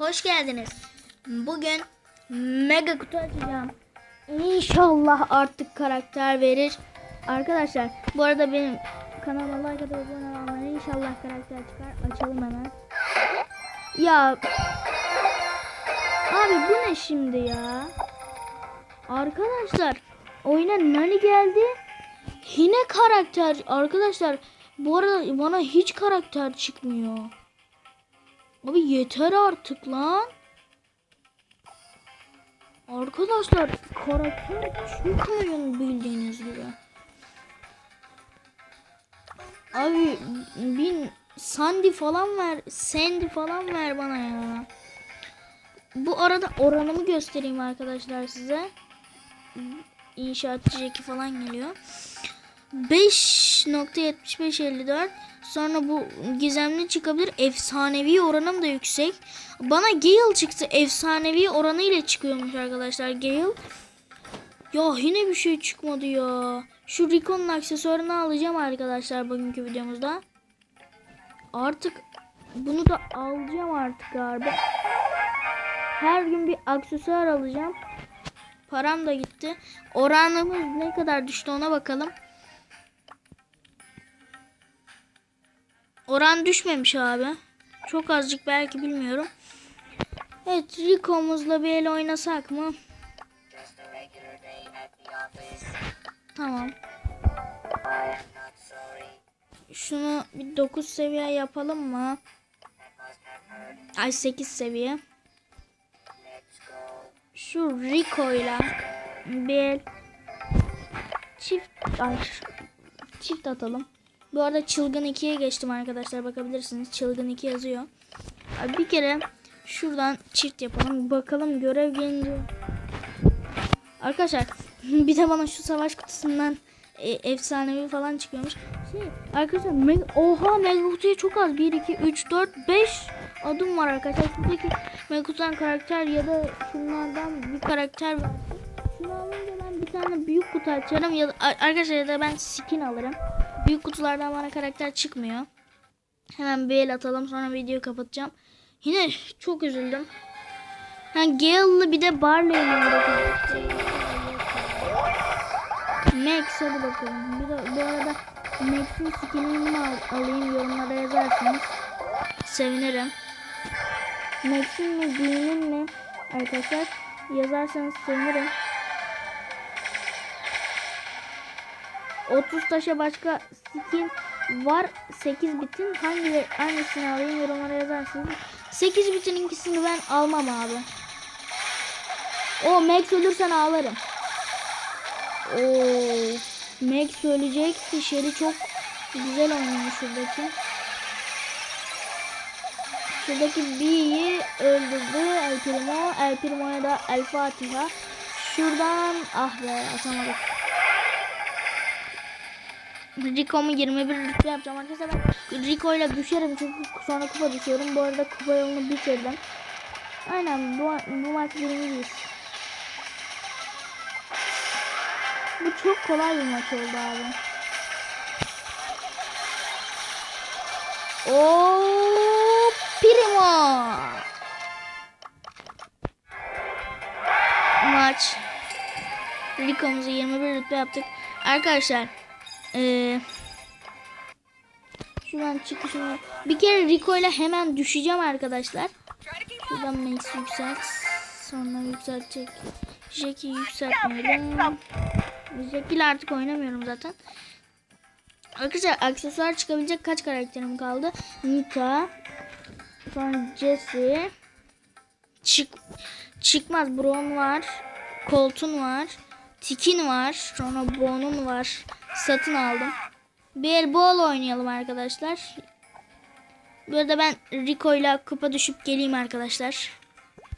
Hoş geldiniz. Bugün mega kutu açacağım. İnşallah artık karakter verir. Arkadaşlar bu arada benim kanalıma like atıp abone olmayı inşallah karakter çıkar. Açalım hemen. Ya Abi bu ne şimdi ya? Arkadaşlar oyuna Nani geldi. Yine karakter. Arkadaşlar bu arada bana hiç karakter çıkmıyor. Abi yeter artık lan. Arkadaşlar karakter çıkmıyor bildiğiniz gibi. Abi bin Sandy falan ver. Sandy falan ver bana ya. Bu arada oranımı göstereyim arkadaşlar size. İnşaatçı Jackie falan geliyor. 5.7554 Sonra bu gizemli çıkabilir. Efsanevi oranım da yüksek. Bana Gale çıktı. Efsanevi oranı ile çıkıyormuş arkadaşlar Gale. Ya yine bir şey çıkmadı ya. Şu Ricon'un aksesuarını alacağım arkadaşlar bugünkü videomuzda. Artık bunu da alacağım artık galiba. Her gün bir aksesuar alacağım. Param da gitti. Oranımız ne kadar düştü ona bakalım. Oran düşmemiş abi. Çok azıcık belki bilmiyorum. Evet Rico'muzla bir el oynasak mı? Tamam. Şunu bir 9 seviye yapalım mı? Ay 8 seviye. Şu Rico'yla bir el çift ay, çift atalım. Bu arada çılgın 2'ye geçtim arkadaşlar bakabilirsiniz. Çılgın 2 yazıyor. Abi bir kere şuradan çift yapalım. Bakalım görev gelince. Arkadaşlar bir de bana şu savaş kutusundan e, efsanevi falan çıkıyormuş. Şey, arkadaşlar mega, oha mega kutuya çok az. 1, 2, 3, 4, 5 adım var arkadaşlar. Şuradaki mega kutudan karakter ya da şunlardan bir karakter var. Şunu alınca ben bir tane büyük kutu açarım ya da arkadaşlar ya da ben skin alırım. Büyük kutulardan bana karakter çıkmıyor. Hemen bir el atalım sonra videoyu kapatacağım. Yine çok üzüldüm. Yani Gale'lı bir de Barley'li Max hadi bakalım. Bir de, bu arada Max'in skinini al, alayım yorumlara yazarsanız sevinirim. Max'in mi Green'in mi arkadaşlar yazarsanız sevinirim. 30 taşa başka skin var. 8 bitin. Hangi hangisini alayım? Yorumlara yazarsınız. 8 bitin ikisini ben almam abi. O Max ölürsen ağlarım. O Max ölecek. Shelly çok güzel oynuyor şuradaki. Şuradaki B'yi öldürdü El Primo. El Primo'ya da El Fatiha. Şuradan ah be atamadık Rico'mu 21 rütbe yapacağım arkadaşlar. Rico ile düşerim çünkü sonra kupa düşüyorum. Bu arada kupa yolunu bitirdim. Aynen bu, bu maç birinciyiz. Bu çok kolay bir maç oldu abi. Oo, Primo. Maç. Rico'muzu 21 rütbe yaptık. Arkadaşlar ee, şuradan çıkışımı bir kere Rico ile hemen düşeceğim arkadaşlar. Şuradan Max yükselt. Sonra yükseltecek. Jack'i yükseltmeyelim. Jack ile artık oynamıyorum zaten. Arkadaşlar aksesuar çıkabilecek kaç karakterim kaldı? Nita. Sonra Jesse. Çık çıkmaz. Braun var. Colton var. Tikin var. Sonra Bon'un var satın aldım. Bir bol oynayalım arkadaşlar. Burada ben Rico ile kupa düşüp geleyim arkadaşlar.